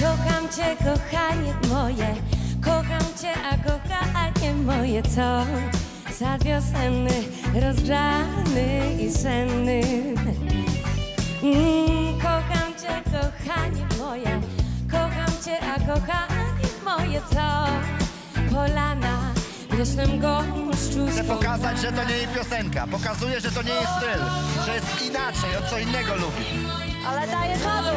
Kocham cię, kochanie moje, kocham cię, a kochanie moje co? Za wiosenny, rozgrzany i senny. Mm, kocham cię, kochanie moje, kocham cię, a kochanie moje co? Polana, leśnym gąszczu Chcę pokazać, że to nie jej piosenka. Pokazuje, że to nie jest styl. Że jest inaczej, on co innego lubi. Ale daje czadu.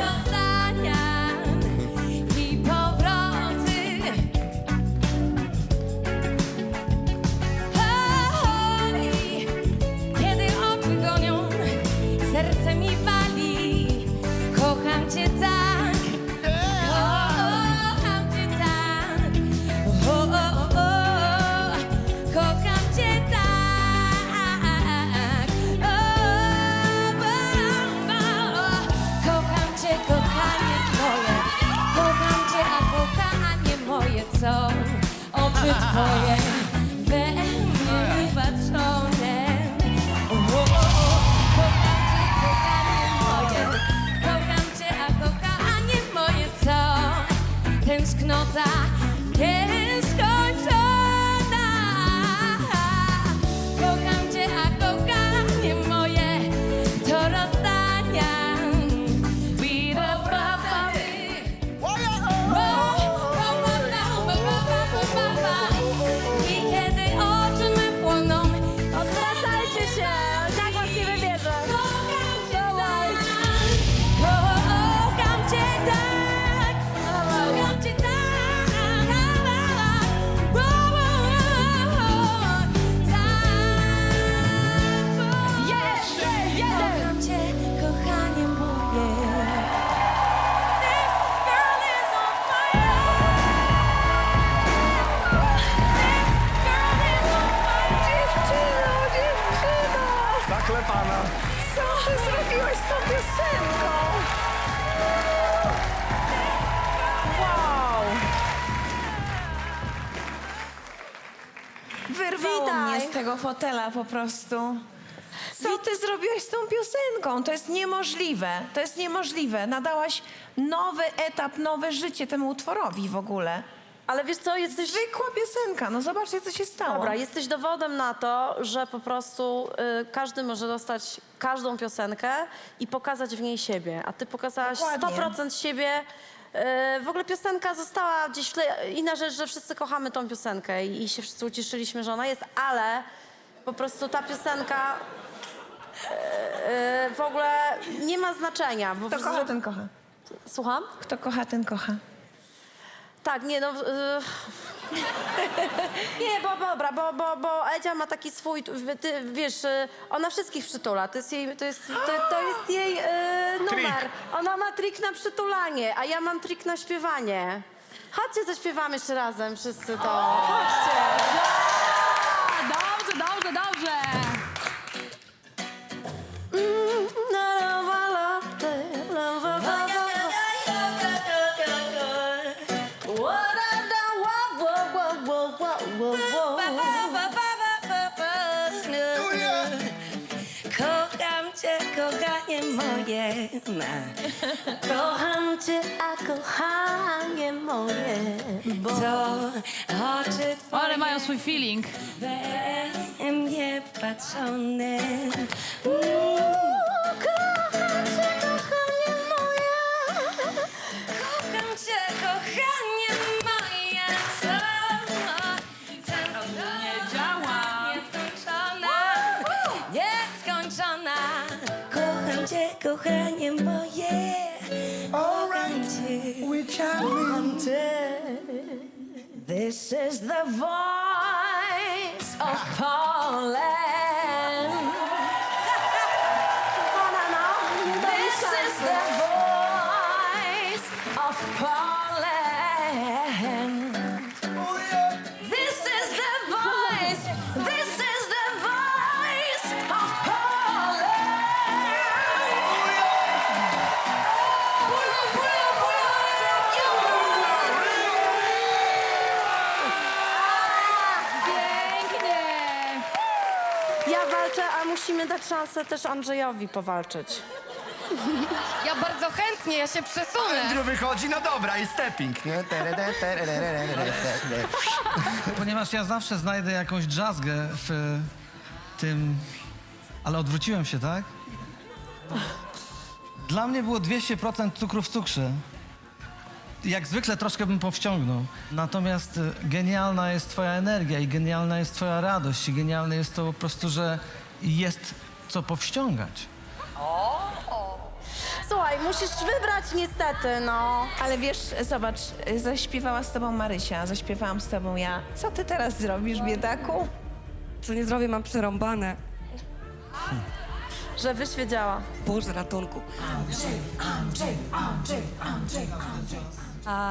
Oczy twoje we mnie patrzone. O, o, o. Kocham cię, kochanie moje. Kocham cię, a kochanie moje co? Tęsknota nieskończona. Zaklepana. Co ty zrobiłaś z tą piosenką? Wow. Wyrwało Witaj. mnie z tego fotela po prostu. Co ty zrobiłaś z tą piosenką? To jest niemożliwe. To jest niemożliwe. Nadałaś nowy etap, nowe życie temu utworowi w ogóle. Ale wiesz co, jesteś... Zwykła piosenka. No zobaczcie, co się stało. Dobra, jesteś dowodem na to, że po prostu y, każdy może dostać każdą piosenkę i pokazać w niej siebie. A ty pokazałaś Dokładnie. 100% siebie. Y, w ogóle piosenka została gdzieś w tle. Inna rzecz, że wszyscy kochamy tą piosenkę i, i się wszyscy ucieszyliśmy, że ona jest, ale po prostu ta piosenka y, y, w ogóle nie ma znaczenia. Bo Kto kocha, ten kocha. Słucham? Kto kocha, ten kocha. Tak, nie no. y, nie, bo dobra, bo, bo, bo Edzia ma taki swój, ty, ty, wiesz, y, ona wszystkich przytula. To jest jej, to jest, to, to jest jej y, numer. Trik. Ona ma trik na przytulanie, a ja mam trik na śpiewanie. Chodźcie, zaśpiewamy jeszcze razem wszyscy to. Chodźcie. Kocham cię, kochanie moje. Kocham cię, a kochanie moje, bo... To oczy twoje Ale mają swój feeling. we mnie patrzone. Kochanie moje. Kocham cię. Kocham cię. This is the voice of Poland. A musimy dać szansę też Andrzejowi powalczyć. Ja bardzo chętnie, ja się przesunę. Andrew wychodzi, no dobra, i stepping, nie? Ponieważ ja zawsze znajdę jakąś drzazgę w tym... Ale odwróciłem się, tak? Dla mnie było 200% cukru w cukrze. Jak zwykle troszkę bym powściągnął. Natomiast y, genialna jest twoja energia i genialna jest twoja radość i genialne jest to po prostu, że jest co powściągać. Słuchaj, musisz wybrać niestety, no. Ale wiesz, zobacz, zaśpiewała z tobą Marysia, zaśpiewałam z tobą ja. Co ty teraz zrobisz, biedaku? Co nie zrobię, mam przerąbane. Że wyś wiedziała. Boże, ratunku.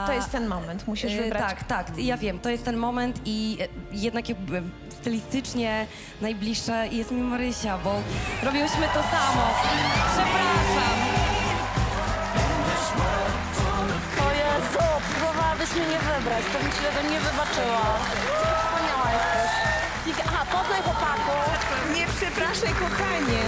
To jest ten moment, musisz E, wybrać. Tak, tak, ja wiem, to jest ten moment i e, jednak jakby stylistycznie najbliższe jest mi Marysia, bo robiłyśmy to samo. Przepraszam. O Jezu, próbowałabyś mnie nie wybrać, to bym ci tego nie wybaczyła. Wspaniała jesteś. Aha, poznaj chłopaków. Nie przepraszaj, kochanie.